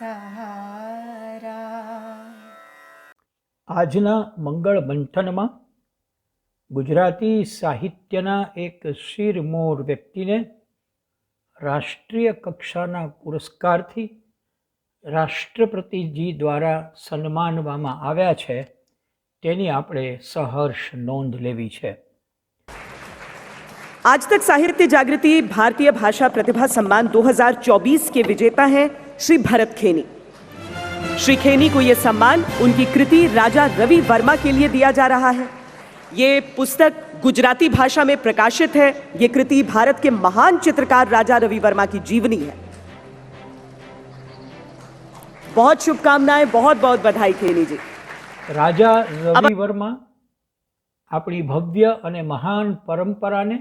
सहारा આજના મંગળ મંથનમાં ગુજરાતી સાહિત્યના એક શિરમોર વ્યક્તિને રાષ્ટ્રીય કક્ષાના પુરસ્કારથી રાષ્ટ્રપતિજી દ્વારા સન્માનવામાં આવ્યા છે તેની આપણે સહર્ષ નોંધ લેવી છે आज तक साहित्य जागृति भारतीय भाषा प्रतिभा सम्मान 2024 के विजेता हैं श्री भरत खेनी श्री खेनी को यह सम्मान उनकी कृति राजा रवि वर्मा के लिए दिया जा रहा है ये पुस्तक गुजराती भाषा में प्रकाशित है ये कृति भारत के महान चित्रकार राजा रवि वर्मा की जीवनी है बहुत शुभकामनाएं बहुत बहुत बधाई खेनी जी રાજા રવિ વર્મા આપણી ભવ્ય અને મહાન પરંપરાને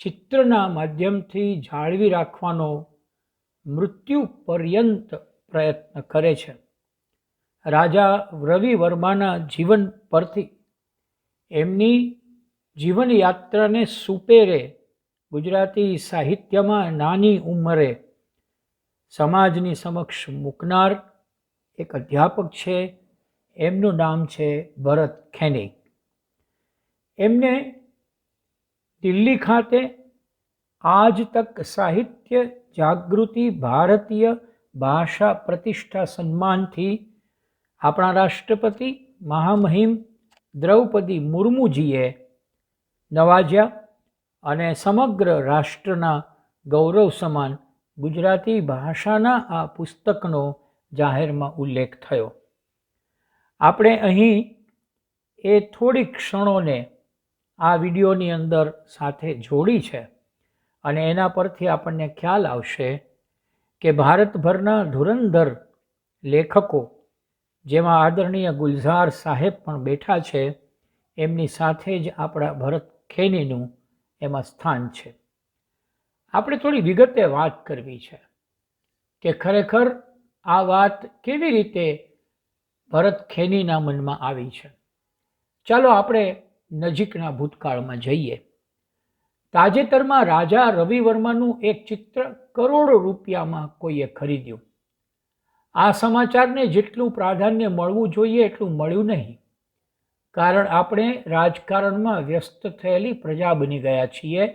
ચિત્રના માધ્યમથી જાળવી રાખવાનો મૃત્યુ પર્યંત પ્રયત્ન કરે છે. રાજા રવિ વર્માના જીવન પરથી એમની જીવનયાત્રાને સુપેરે ગુજરાતી સાહિત્યમાં નાની ઉંમરે સમાજની સમક્ષ મૂકનાર એક અધ્યાપક છે. એમનું નામ છે ભરત ખેની. એમને દિલ્હી ખાતે આજ તક સાહિત્ય જાગૃતિ ભારતીય ભાષા પ્રતિષ્ઠા સન્માનથી આપણા રાષ્ટ્રપતિ મહામહિમ દ્રૌપદી મુર્મુજીએ નવાજ્યા અને સમગ્ર રાષ્ટ્રના ગૌરવ સમાન ગુજરાતી ભાષાના આ પુસ્તકનો જાહેરમાં ઉલ્લેખ થયો. આપણે અહીં એ થોડી ક્ષણોને આ વિડીયોની અંદર સાથે જોડી છે. અને એના પરથી આપણને ખ્યાલ આવશે કે ભારતભરના ધુરંધર લેખકો, જેમાં આદરણીય ગુલઝાર સાહેબ પણ બેઠા છે, એમની સાથે જ આપણા ભરત ખેનીનું એમાં સ્થાન છે. આપણે થોડી વિગતે વાત કરવી છે કે ખરેખર આ વાત કેવી રીતે ભરત ખેનીના મનમાં આવી છે. ચાલો આપણે નજીકના ભૂતકાળમાં જઈએ. તાજેતરમાં રાજા રવિ વર્માનું એક ચિત્ર કરોડો રૂપિયામાં કોઈએ ખરીદ્યું. આ સમાચારને જેટલું પ્રાધાન્ય મળવું જોઈએ એટલું મળ્યું નહીં. કારણ આપણે રાજકારણમાં વ્યસ્ત થયેલી પ્રજા બની ગયા છીએ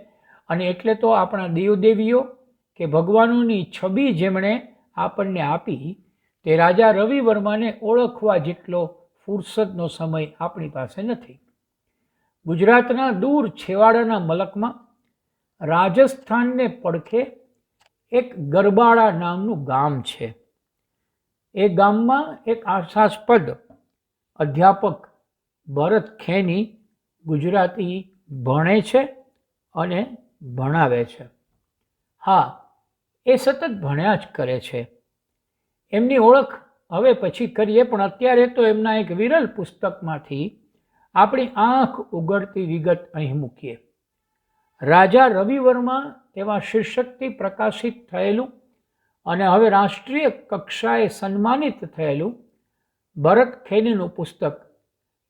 અને એટલે તો આપણા દેવદેવીઓ કે ભગવાનોની છબી જેમણે આપણને આપી તે રાજા રવિ વર્માને ઓળખવા જેટલો ફુરસદનો સમય આપણી પાસે નથી. ગુજરાતના દૂર છેવાડાના મલકમાં રાજસ્થાનને પડખે એક ગરબાડા નામનું ગામ છે. એ ગામમાં એક આશાસ્પદ અધ્યાપક ભરત ખેની ગુજરાતી ભણે છે અને ભણાવે છે. હા, એ સતત ભણ્યા જ કરે છે. એમની ઓળખ હવે પછી કરીએ, પણ અત્યારે તો એમના એક વિરલ પુસ્તકમાંથી આપણી આંખ ઉગડતી વિગત અહીં મૂકીએ. રાજા રવિવર્મા તેમાં શીર્ષકથી પ્રકાશિત થયેલું અને હવે રાષ્ટ્રીય કક્ષાએ સન્માનિત થયેલું ભરત ખેનીનું પુસ્તક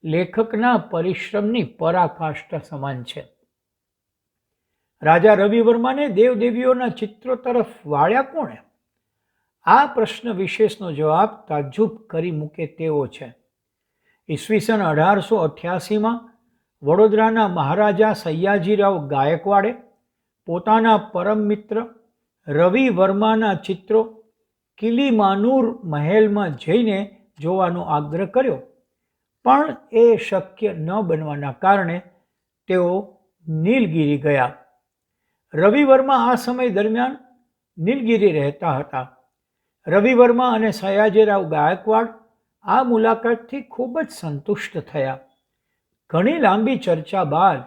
લેખકના પરિશ્રમની પરાકાષ્ઠા સમાન છે. રાજા રવિ વર્માને દેવદેવીઓના ચિત્રો તરફ વાળ્યા કોણે? આ પ્રશ્ન વિશેષનો જવાબ તાજુબ કરી મૂકે તેવો છે. ઈસવીસન અઢારસો અઠ્યાસીમાં વડોદરાના મહારાજા સયાજીરાવ ગાયકવાડે પોતાના પરમ મિત્ર રવિ વર્માના ચિત્રો કિલીમાનુર મહેલમાં જઈને જોવાનો આગ્રહ કર્યો. પણ એ શક્ય ન બનવાના કારણે તેઓ નીલગિરી ગયા. રવિ વર્મા આ સમય દરમિયાન નીલગિરી રહેતા હતા. રવિ વર્મા અને સયાજીરાવ ગાયકવાડ આ મુલાકાતથી ખૂબ જ સંતુષ્ટ થયા. ઘણી લાંબી ચર્ચા બાદ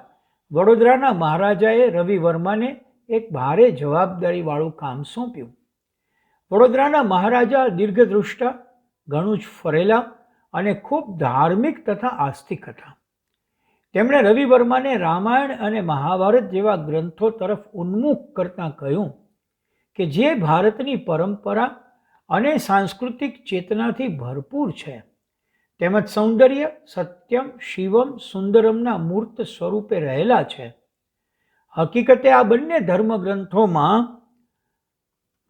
વડોદરાના મહારાજાએ રવિ વર્માને એક ભારે જવાબદારીવાળું કામ સોંપ્યું. વડોદરાના મહારાજા દીર્ઘદૃષ્ટા, ઘણું જ ફરેલા અને ખૂબ ધાર્મિક તથા આસ્તિક હતા. તેમણે રવિ વર્માને રામાયણ અને મહાભારત જેવા ગ્રંથો તરફ ઉન્મુખ કરતાં કહ્યું કે જે ભારતની પરંપરા અને સાંસ્કૃતિક ચેતનાથી ભરપૂર છે. તેમજ સૌંદર્ય સત્યમ શિવમ સુંદરમના મૂર્ત સ્વરૂપે રહેલા છે. હકીકતે આ બંને ધર્મગ્રંથોમાં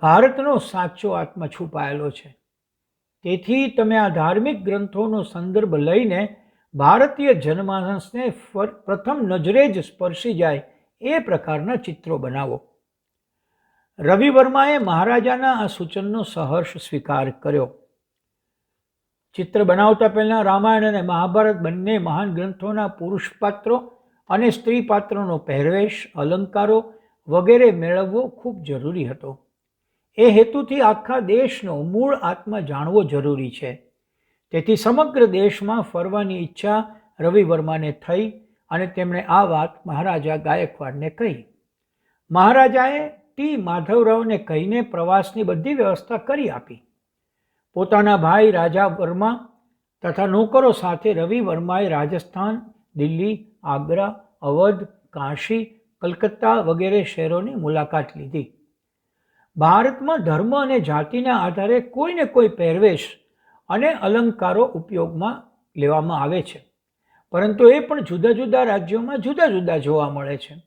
ભારતનો સાચો આત્મા છુપાયેલો છે. તેથી તમે આ ધાર્મિક ગ્રંથોનો સંદર્ભ લઈને ભારતીય જનમાનસને પ્રથમ નજરે જ સ્પર્શી જાય એ પ્રકારના ચિત્રો બનાવો. રવિ વર્માએ મહારાજાના આ સૂચનનો સહર્ષ સ્વીકાર કર્યો. ચિત્ર બનાવતા પહેલાં રામાયણ અને મહાભારત બંને મહાન ગ્રંથોના પુરુષ પાત્રો અને સ્ત્રી પાત્રોનો પહેરવેશ, અલંકારો વગેરે મેળવવો ખૂબ જરૂરી હતો. એ હેતુથી આખા દેશનો મૂળ આત્મા જાણવો જરૂરી છે. તેથી સમગ્ર દેશમાં ફરવાની ઈચ્છા રવિ વર્માને થઈ અને તેમણે આ વાત મહારાજા ગાયકવાડને કહી. મહારાજાએ ટી. માધવરાવને કહીને પ્રવાસની બધી વ્યવસ્થા કરી આપી. પોતાના ભાઈ રાજા વર્મા તથા નોકરો સાથે રવિ વર્માએ રાજસ્થાન, દિલ્હી, આગ્રા, અવધ, કાશી, કલકત્તા વગેરે શહેરોની મુલાકાત લીધી. ભારતમાં ધર્મ અને જાતિના આધારે કોઈને કોઈ પહેરવેશ અને અલંકારો ઉપયોગમાં લેવામાં આવે છે. પરંતુ એ પણ જુદા જુદા રાજ્યોમાં જુદા જુદા જોવા મળે છે.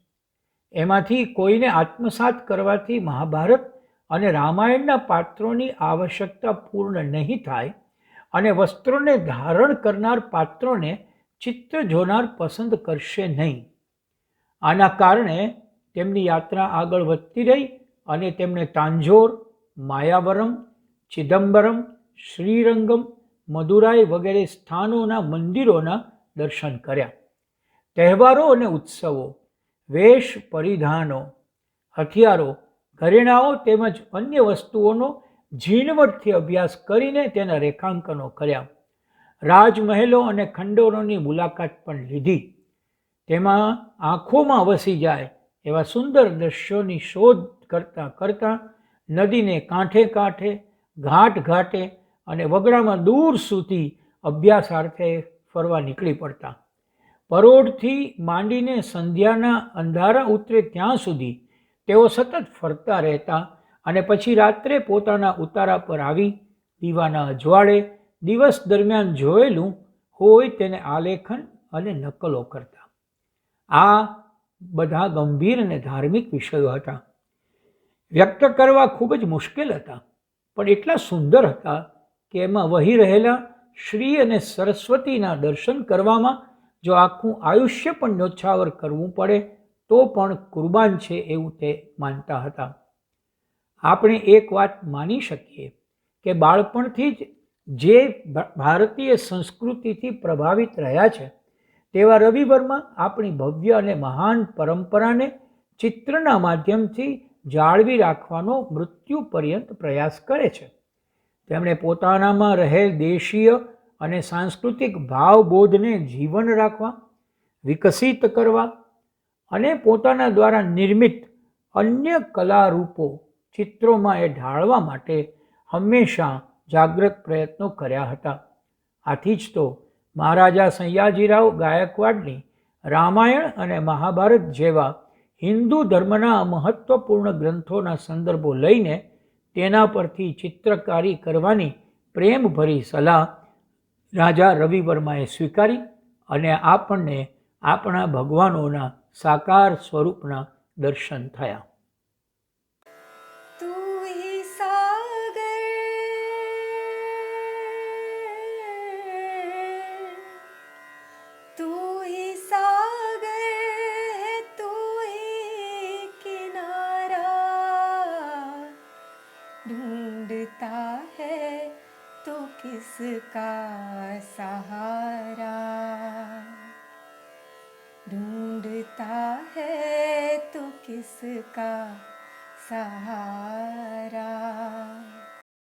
એમાંથી કોઈને આત્મસાત કરવાથી મહાભારત અને રામાયણના પાત્રોની આવશ્યકતા પૂર્ણ નહીં થાય અને વસ્ત્રોને ધારણ કરનાર પાત્રોને ચિત્ર જોનાર પસંદ કરશે નહીં. આના કારણે તેમની યાત્રા આગળ વધતી રહી અને તેમણે તાંજોર, માયાવરમ, ચિદમ્બરમ, શ્રીરંગમ, મદુરાઈ વગેરે સ્થાનોના મંદિરોના દર્શન કર્યા. તહેવારો અને ઉત્સવો, વેશ પરિધાનો, હથિયારો ઘરેણાઓ તેમજ અન્ય વસ્તુઓનો ઝીણવટથી અભ્યાસ કરીને તેના રેખાંકનો કર્યા. રાજમહેલો અને ખંડોરોની મુલાકાત પણ લીધી. તેમાં આંખોમાં વસી જાય એવા સુંદર દ્રશ્યોની શોધ કરતાં કરતાં નદીને કાંઠે કાંઠે, ઘાટ ઘાટે અને વગડામાં દૂર સુધી અભ્યાસાર્થે ફરવા નીકળી પડતા. પરોઢથી માંડીને સંધ્યાના અંધારા ઉતરે ત્યાં સુધી તેઓ સતત ફરતા રહેતા અને પછી રાત્રે પોતાના ઉતારા પર આવી દીવાના અજવાળે દિવસ દરમિયાન જોયેલું હોય તેને આલેખન અને નકલો કરતા. આ બધા ગંભીર અને ધાર્મિક વિષયો હતા. વ્યક્ત કરવા ખૂબ જ મુશ્કેલ હતા, પણ એટલા સુંદર હતા કે એમાં વહી રહેલા શ્રી અને સરસ્વતીના દર્શન કરવામાં જો આખું આયુષ્ય પણ ન્યોછાવર કરવું પડે તો પણ કુરબાન છે એવું તે માનતા હતા. આપણે એક વાત માની શકીએ કે બાળપણથી જ જે ભારતીય સંસ્કૃતિથી પ્રભાવિત રહ્યા છે, તેવા રવિ વર્મા આપણી ભવ્ય અને મહાન પરંપરાને ચિત્રના માધ્યમથી જાળવી રાખવાનો મૃત્યુ પર્યંત પ્રયાસ કરે છે. તેમણે પોતાનામાં રહેલ દેશીય અને સાંસ્કૃતિક ભાવબોધને જીવન રાખવા, વિકસિત કરવા અને પોતાના દ્વારા નિર્મિત અન્ય કલારૂપો ચિત્રોમાં એ ઢાળવા માટે હંમેશા જાગ્રત પ્રયત્નો કર્યા હતા. આથી જ તો મહારાજા સૈયાજીરાવ ગાયકવાડની રામાયણ અને મહાભારત જેવા હિન્દુ ધર્મના મહત્વપૂર્ણ ગ્રંથોના સંદર્ભો લઈને તેના પરથી ચિત્રકારી કરવાની પ્રેમભરી સલાહ રાજા રવિ વર્માએ સ્વીકારી અને આપણને આપણા ભગવાનોના સાકાર સ્વરૂપના દર્શન થયા तू ही सागर तू ही सागर है तू ही किनारा ढूंढता है तो किसका सहारा ढूंढता है तो किसका सहारा